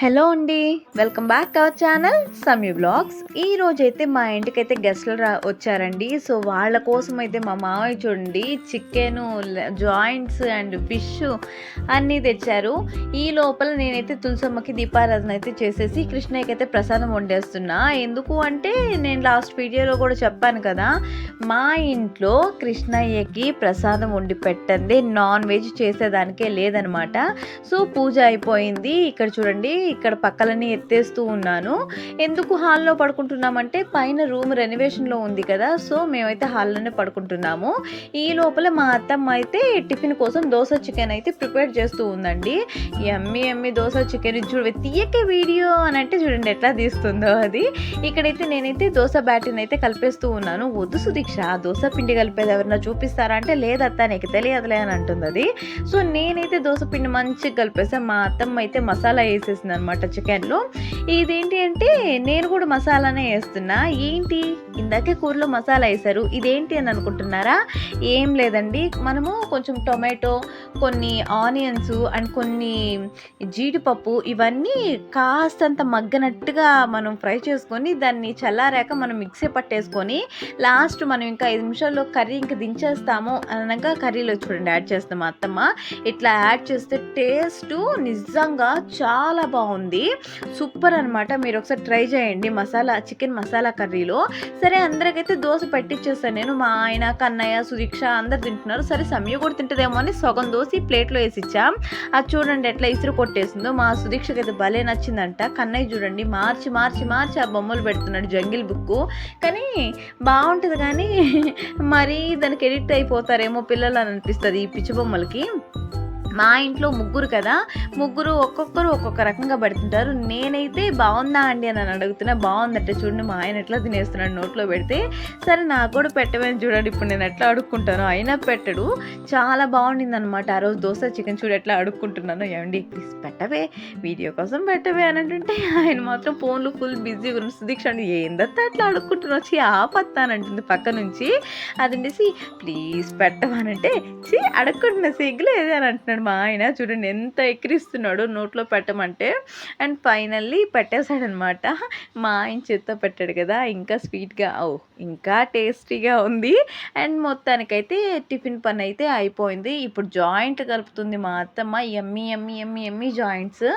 Hello అండి welcome back our channel Sami blogs. ఈ రోజు అయితే మా ఇంటికైతే గెస్ట్లు రా వచ్చారండి. సో వాళ్ళ కోసం అయితే మా మామయ్య చూడండి చికెను జాయింట్స్ అండ్ ఫిష్ అన్నీ తెచ్చారు. ఈ లోపల నేనైతే తులసమ్మకి దీపారాధన అయితే చేసేసి కృష్ణయ్యకి అయితే ప్రసాదం వండేస్తున్నా. ఎందుకు అంటే నేను లాస్ట్ వీడియోలో కూడా చెప్పాను కదా మా ఇంట్లో కృష్ణయ్యకి ప్రసాదం వండి పెట్టండి నాన్ వెజ్ చేసేదానికే లేదనమాట. సో పూజ అయిపోయింది. ఇక్కడ చూడండి ఇక్కడ పక్కలన్నీ ఎత్తేస్తూ ఉన్నాను. ఎందుకు హాల్లో పడుకుంటున్నామంటే పైన రూమ్ రెనోవేషన్లో ఉంది కదా సో మేమైతే హాల్లోనే పడుకుంటున్నాము. ఈ లోపల మా అత్తమ్మ అయితే టిఫిన్ కోసం దోశ చికెన్ అయితే ప్రిపేర్ చేస్తూ ఉందండి. ఎమ్మి ఎమ్మి దోశ చికెన్ చూడ తీయకే వీడియో అని అంటే చూడండి ఎట్లా తీస్తుందో అది. ఇక్కడైతే నేనైతే దోశ బ్యాటర్ని అయితే కలిపేస్తూ ఉన్నాను. వద్దు సుదీక్ష దోశ పిండి కలిపేది ఎవరన్నా చూపిస్తారా అంటే లేదత్తా నీకు తెలియదులే అని అంటుంది అది. సో నేనైతే దోశ పిండి మంచిగా కలిపేసా మా అత్తమ్మ అయితే మసాలా వేసేసింది అనమాట చికెన్లో. ఇదేంటి అంటే నేను కూడా మసాలానే వేస్తున్నా. ఏంటి? ఇందాకే కూరలో మసాలా వేశారు. ఇదేంటి అని అనుకుంటున్నారా? ఏం లేదండి. మనము కొంచెం టొమాటో కొన్ని ఆనియన్స్ అండ్ కొన్ని జీడిపప్పు ఇవన్నీ కాస్తంత మగ్గనట్టుగా మనం ఫ్రై చేసుకొని దాన్ని చల్లారాక మనం మిక్సీ పట్టేసుకొని లాస్ట్ మనం ఇంకా ఐదు నిమిషాల్లో కర్రీ ఇంకా దించేస్తాము అనగా కర్రీలో చూడండి యాడ్ చేస్తాం అత్తమ్మ. ఇట్లా యాడ్ చేస్తే టేస్ట్ నిజంగా చాలా బాగుంది సూపర్ అనమాట మీరు ఒకసారి ట్రై చేయండి మసాలా చికెన్ మసాలా కర్రీలో. సరే అందరికైతే దోశ పెట్టించేస్తాను నేను. మా ఆయన కన్నయ్య సుదీక్ష అందరు తింటున్నారు. సరే సమయ కూడా తింటుందేమో అని సగం దోశ ప్లేట్లో వేసిచ్చాం. అది చూడండి ఎట్లా ఇసురు కొట్టేసిందో. మా సుదీక్షకి అయితే భలే నచ్చిందంట. కన్నయ్య చూడండి మార్చి మార్చి మార్చి ఆ బొమ్మలు పెడుతున్నాడు జంగిల్ బుక్ కానీ బాగుంటుంది కానీ మరీ దానికి ఎడిక్ట్ అయిపోతారేమో పిల్లలు అని అనిపిస్తుంది ఈ పిచ్చి బొమ్మలకి. మా ఇంట్లో ముగ్గురు కదా ముగ్గురు ఒక్కొక్కరు ఒక్కొక్క రకంగా పెడుతుంటారు. నేనైతే బాగుందా అండి అని అడుగుతున్నా బాగుందంటే చూడండి మా ఆయన ఎట్లా తినేస్తున్నాడు నోట్లో పెడితే సరే నాకు కూడా పెట్టమని చూడండి ఇప్పుడు నేను ఎట్లా అడుక్కుంటాను. అయినా పెట్టడు. చాలా బాగుండింది అనమాట ఆ రోజు దోశ చికెన్ చూడు ఎట్లా అడుక్కుంటున్నాను. ఏమండి ప్లీజ్ పెట్టవే వీడియో కోసం పెట్టవే అని అంటుంటే ఆయన మాత్రం ఫోన్లు ఫుల్ బిజీ గురించి సుదీక్ష అండి ఏందత్తా అట్లా అడుక్కుంటున్నా వచ్చి ఆపత్తానంటుంది పక్క నుంచి. అదండేసి ప్లీజ్ పెట్టమనంటే చీ అడుక్కుంటున్నా సిగ్గులేదు అని అంటున్నాడు మా ఆయన చూడండి ఎంత ఎక్కిరిస్తున్నాడు నోట్లో పెట్టమంటే అండ్ ఫైనల్లీ పెట్టేశాడనమాట. మా ఆయన చేత్తో పెట్టాడు కదా ఇంకా స్వీట్గా ఓ ఇంకా టేస్టీగా ఉంది. అండ్ మొత్తానికైతే టిఫిన్ పని అయితే అయిపోయింది. ఇప్పుడు జాయింట్ కలుపుతుంది మా అత్తమ్మ ఎమ్మి ఎమ్మి ఎమ్మి ఎమ్మి జాయింట్స్.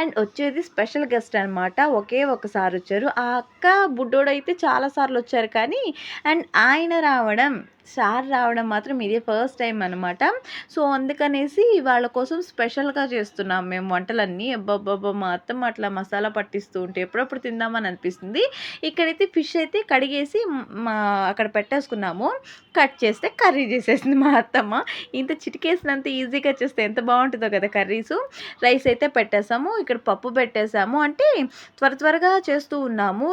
అండ్ వచ్చేది స్పెషల్ గెస్ట్ అనమాట. ఒకే ఒకసారి వచ్చారు. ఆ అక్క బుడ్డోడైతే చాలాసార్లు వచ్చారు కానీ అండ్ ఆయన రావడం సార్ రావడం మాత్రం ఇదే ఫస్ట్ టైం అనమాట సో అందుకనేసి వాళ్ళ కోసం స్పెషల్గా చేస్తున్నాం మేము వంటలన్నీ. అబ్బాబ్బాబ్బా మా అత్తమ్మ అట్లా మసాలా పట్టిస్తూ ఉంటే ఎప్పుడప్పుడు తిందామని అనిపిస్తుంది. ఇక్కడైతే ఫిష్ అయితే కడిగేసి మా అక్కడ పెట్టేసుకున్నాము. కట్ చేస్తే కర్రీ చేసేసింది మా అత్తమ్మ. ఇంత చిటికేసినంత ఈజీగా చేస్తే ఎంత బాగుంటుందో కదా కర్రీస్. రైస్ అయితే పెట్టేసాము. ఇక్కడ పప్పు పెట్టేసాము. అంటే త్వర త్వరగా చేస్తూ ఉన్నాము.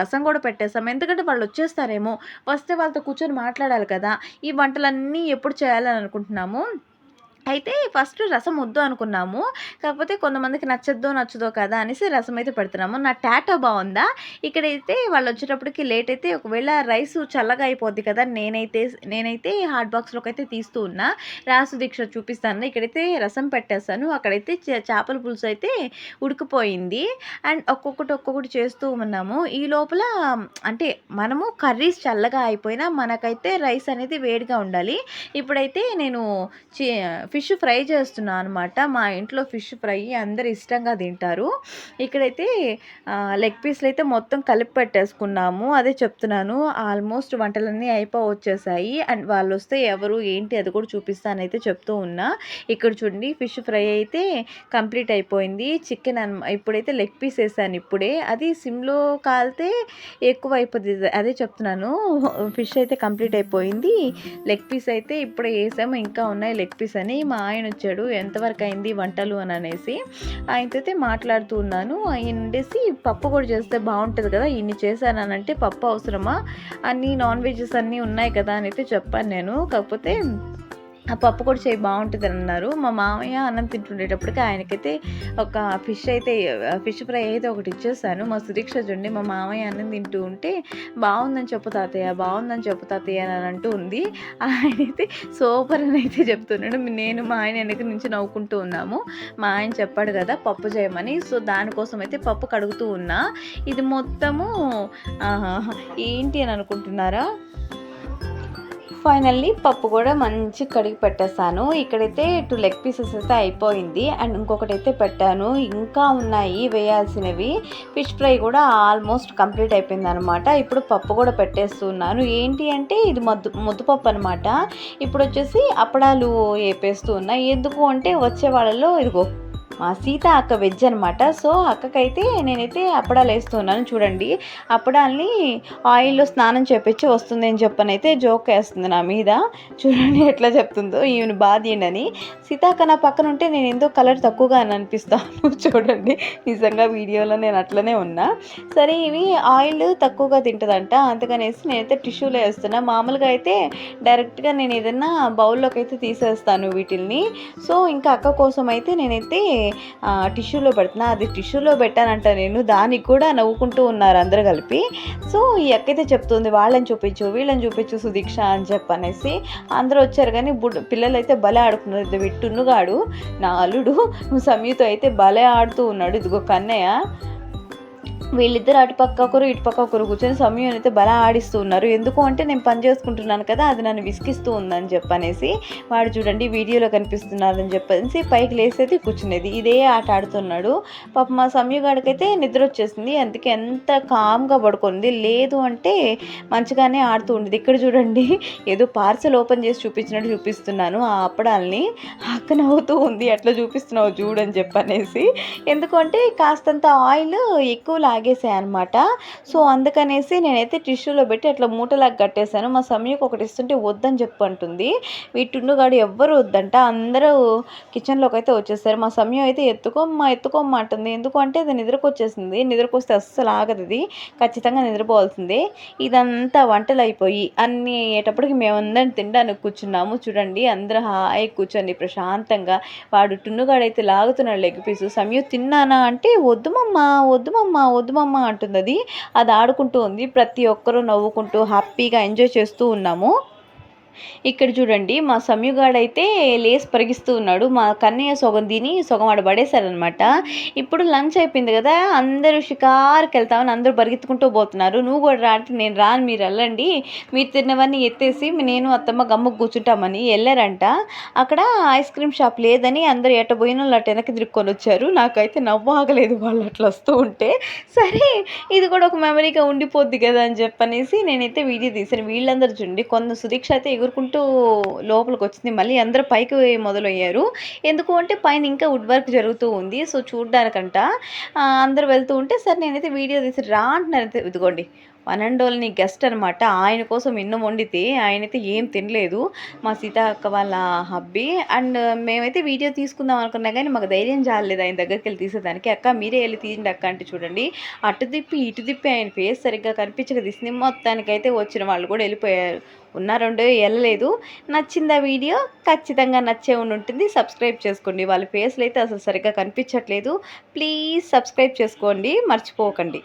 రసం కూడా పెట్టేసాము. ఎందుకంటే వాళ్ళు వచ్చేస్తారేమో. వస్తే వాళ్ళతో కూర్చొని మాట్లాడాలి కదా. కదా. ఈ వంటలన్నీ ఎప్పుడు చేయాలని అనుకుంటున్నాము అయితే ఫస్ట్ రసం వద్దు అనుకున్నాము. కాకపోతే కొంతమందికి నచ్చద్దో నచ్చదో కదా అనేసి రసం అయితే పెడుతున్నాము. నా టాటో బాగుందా? ఇక్కడైతే వాళ్ళు వచ్చేటప్పటికి లేట్ అయితే ఒకవేళ రైస్ చల్లగా అయిపోద్ది కదా నేనైతే నేనైతే హాట్ బాక్స్లోకి అయితే తీస్తూ ఉన్నా. రాసు దీక్ష చూపిస్తాను. ఇక్కడైతే రసం పెట్టేస్తాను. అక్కడైతే చే- చేపల పులుసు అయితే ఉడికిపోయింది. అండ్ ఒక్కొక్కటి ఒక్కొక్కటి చేస్తూ ఉన్నాము. ఈ లోపల అంటే మనము కర్రీస్ చల్లగా అయిపోయినా మనకైతే రైస్ అనేది వేడిగా ఉండాలి. ఇప్పుడైతే నేను ఫిష్ ఫ్రై చేస్తున్నాను అనమాట మా ఇంట్లో ఫిష్ ఫ్రై అందరు ఇష్టంగా తింటారు. ఇక్కడైతే లెగ్ పీస్లు అయితే మొత్తం కలిపి పెట్టేసుకున్నాము. అదే చెప్తున్నాను ఆల్మోస్ట్ వంటలన్నీ అయిపో వచ్చేసాయి అండ్ వాళ్ళు వస్తే ఎవరు ఏంటి అది కూడా చూపిస్తానైతే చెప్తూ ఉన్నా. ఇక్కడ చూడండి ఫిష్ ఫ్రై అయితే కంప్లీట్ అయిపోయింది. చికెన్ అన్ ఇప్పుడైతే లెగ్ పీస్ వేసాను ఇప్పుడే. అది సిమ్లో కాలితే ఎక్కువ అయిపోతుంది అదే చెప్తున్నాను ఫిష్ అయితే కంప్లీట్ అయిపోయింది. లెగ్ పీస్ అయితే ఇప్పుడే వేసాము. ఇంకా ఉన్నాయి లెగ్ పీస్ అని. మా ఆయన వచ్చాడు ఎంతవరకు అయింది వంటలు? అని అనేసి ఆయనతో మాట్లాడుతూ ఉన్నాను. ఆయన ఉండేసి పప్పు కూడా చేస్తే బాగుంటుంది కదా ఇన్ని చేశాను అని అంటే పప్పు అవసరమా? అన్ని నాన్ వెజెస్ అన్నీ ఉన్నాయి కదా అని అయితే చెప్పాను నేను. కాకపోతే ఆ పప్పు కూడా చేయి బాగుంటుంది అన్నారు. మా మామయ్య అన్నం తింటుండేటప్పటికి ఆయనకైతే ఒక ఫిష్ అయితే ఫిష్ ఫ్రై అయితే ఒకటి ఇచ్చేసాను. మా సురీక్ష చూడండి మా మామయ్య అన్నం తింటూ ఉంటే బాగుందని చెప్పు తాతయ్య బాగుందని చెప్పు తాతయ్య అని అంటూ ఉంది. ఆయన అయితే సూపర్ అని అయితే చెప్తున్నాడు. నేను మా ఆయన వెనక నుంచి నవ్వుకుంటూ ఉన్నాము. మా ఆయన చెప్పాడు కదా పప్పు చేయమని. సో దానికోసం అయితే పప్పు కడుగుతూ ఉన్నా. ఇది మొత్తము ఆహా, ఏంటి అని అనుకుంటున్నారా? ఫైనల్లీ పప్పు కూడా మంచి కడిగి పెట్టేసాను ఇక్కడైతే టూ లెగ్ పీసెస్ అయితే అయిపోయింది. అండ్ ఇంకొకటి అయితే పెట్టాను. ఇంకా ఉన్నాయి వేయాల్సినవి. ఫిష్ ఫ్రై కూడా ఆల్మోస్ట్ కంప్లీట్ అయిపోయింది అనమాట ఇప్పుడు పప్పు కూడా పెట్టేస్తున్నాను. ఏంటి అంటే ఇది మద్దు ముద్దుపప్పు అనమాట. ఇప్పుడు వచ్చేసి అప్పడాలు వేపేస్తూ ఉన్నా. ఎందుకు అంటే వచ్చే వాళ్ళలో ఇదిగో మా సీత అక్క వెజ్ అనమాట సో అక్కకైతే నేనైతే అప్పడాలు వేస్తున్నాను చూడండి. అప్పడాల్ని ఆయిల్లో స్నానం చేపించి వస్తుంది అని చెప్పనైతే జోక్ వేస్తుంది నా మీద. చూడండి ఎట్లా చెప్తుందో ఈమెను బాధ్యండని సీత అక్క నా పక్కన ఉంటే నేను ఎంతో కలర్ తక్కువగా అని అనిపిస్తాను చూడండి. నిజంగా వీడియోలో నేను అట్లనే ఉన్నా. సరే ఇవి ఆయిల్ తక్కువగా తింటుందంట. అందుకనేసి నేనైతే టిష్యూలో వేస్తున్నా. మామూలుగా అయితే డైరెక్ట్గా నేను ఏదైనా బౌల్లోకి అయితే తీసేస్తాను వీటిల్ని. సో ఇంకా అక్క కోసం అయితే నేనైతే టిష్యూలో పెడుతున్నా అది టిష్యూలో పెట్టానంట నేను దానికి కూడా నవ్వుకుంటూ ఉన్నారు అందరు కలిపి. సో ఈ అక్కయితే చెప్తుంది వాళ్ళని చూపించు వీళ్ళని చూపించు సుదీక్ష అని చెప్పనేసి. అందరూ వచ్చారు కానీ బుడ్ పిల్లలు అయితే భలే ఆడుకున్నారు. ఇది విట్టున్నుగాడు నా అల్లుడు సమీతో అయితే భలే ఆడుతూ ఉన్నాడు. ఇదిగో కన్నయ్య. వీళ్ళిద్దరు అటుపక్క ఒకరు ఇటుపక్క ఒకరు కూర్చొని సమయం అయితే బలా ఆడిస్తూ ఉన్నారు. ఎందుకు అంటే నేను పని చేసుకుంటున్నాను కదా అది నన్ను విసిగిస్తూ ఉందని చెప్పనేసి వాడు చూడండి వీడియోలో కనిపిస్తున్నారని చెప్పేసి పైకి లేసేది కూర్చునేది. ఇదే ఆట ఆడుతున్నాడు. పాప మా సమయగాడికైతే నిద్ర వచ్చేసింది. అందుకే ఎంత కామ్గా పడుకుంది. లేదు అంటే మంచిగానే ఆడుతూ ఉండేది. ఇక్కడ చూడండి ఏదో పార్సల్ ఓపెన్ చేసి చూపించినట్టు చూపిస్తున్నాను. ఆ అప్పడాల్ని అక్క నవ్వుతూ ఉంది. అట్లా చూపిస్తున్నావు చూడని చెప్పనేసి. ఎందుకంటే కాస్తంత ఆయిల్ ఎక్కువ లాగేసాయి అనమాట సో అందుకనేసి నేనైతే టిష్యూలో పెట్టి అట్లా మూటలాగా కట్టేశాను. మా సమయకు ఒకటి ఇస్తుంటే వద్దని చెప్పు అంటుంది. వీటిండుగాడు ఎవ్వరు వద్దంట. అందరూ కిచెన్లోకి అయితే వచ్చేసారు. మా సమయం అయితే ఎత్తుకోమ్మా ఎత్తుకోమ్మా అంటుంది. ఎందుకు అంటే అది నిద్రకొచ్చేసింది. నిద్రకొస్తే అస్సలు ఆగదు ఇది. ఖచ్చితంగా నిద్రపోవాల్సిందే. ఇదంతా వంటలు అయిపోయి అన్ని అయ్యేటప్పటికి మేమందరం తినడానికి కూర్చున్నాము. చూడండి అందరూ హాయి కూర్చొని ప్రశాంతంగా. వాడు టున్నుగాడైతే లాగుతున్నాడు లెగ్ పీసు. సమయం తిన్నానా అంటే వద్దుమమ్మా వద్దుమమ్మా వద్దు వద్దు మమ్మ అంటుంది అది అది ఆడుకుంటూ ఉంది. ప్రతి ఒక్కరూ నవ్వుకుంటూ హ్యాపీగా ఎంజాయ్ చేస్తూ ఉన్నాము. ఇక్కడ చూడండి మా సమయుగాడైతే లేస్ పరిగిస్తూ ఉన్నాడు. మా కన్నయ్య సొగం తిని సొగం ఆడ పడేశారనమాట ఇప్పుడు లంచ్ అయిపోయింది కదా అందరూ షికారుకి వెళ్తామని అందరూ పరిగెత్తుకుంటూ పోతున్నారు. నువ్వు కూడా రాంటే నేను రాను మీరు వెళ్ళండి. మీరు తిన్నవన్నీ ఎత్తేసి నేను అత్తమ్మ గమ్ముకు కూర్చుంటామని వెళ్ళారంట. అక్కడ ఐస్ క్రీమ్ షాప్ లేదని అందరూ ఎట్టబోయిన వాళ్ళు అటు వెనక్కి తిరుక్కొని వచ్చారు. నాకైతే నవ్వు ఆగలేదు వాళ్ళు అట్లా వస్తూ ఉంటే. సరే ఇది కూడా ఒక మెమరీగా ఉండిపోద్ది కదా అని చెప్పనేసి నేనైతే వీడియో తీసాను వీళ్ళందరూ చూడండి కొంత సుదీక్ష అయితే ఎగురుకుంటూ లోపలికి వచ్చింది మళ్ళీ అందరూ పైకి మొదలయ్యారు. ఎందుకు అంటే పైన ఇంకా వుడ్ వర్క్ జరుగుతూ ఉంది. సో చూడడానికంట. అందరూ వెళ్తూ ఉంటే సరే నేనైతే వీడియో తీసి రా అంటున్నారైతే ఇదిగోండి వన్ అండ్ ఓన్లీ గెస్ట్ అనమాట ఆయన కోసం ఎన్నో వండితే ఆయనైతే ఏం తినలేదు. మా సీత అక్క వాళ్ళ హబ్బీ. అండ్ మేమైతే వీడియో తీసుకుందాం అనుకున్నా కానీ మాకు ధైర్యం చాలలేదు ఆయన దగ్గరికి వెళ్ళి తీసేదానికి. అక్క మీరే వెళ్ళి తీయండి అక్క అంటే చూడండి. అటు తిప్పి ఇటు తిప్పి ఆయన ఫేస్ సరిగ్గా కనిపించక తీసింది మొత్తానికైతే వచ్చిన వాళ్ళు కూడా వెళ్ళిపోయారు. ఉన్న రెండు వెళ్ళలేదు నచ్చిందా వీడియో? ఖచ్చితంగా నచ్చే ఉండి ఉంటుంది. సబ్స్క్రైబ్ చేసుకోండి. వాళ్ళ ఫేస్లు అయితే అసలు సరిగ్గా కనిపించట్లేదు. ప్లీజ్ సబ్స్క్రైబ్ చేసుకోండి. మర్చిపోకండి.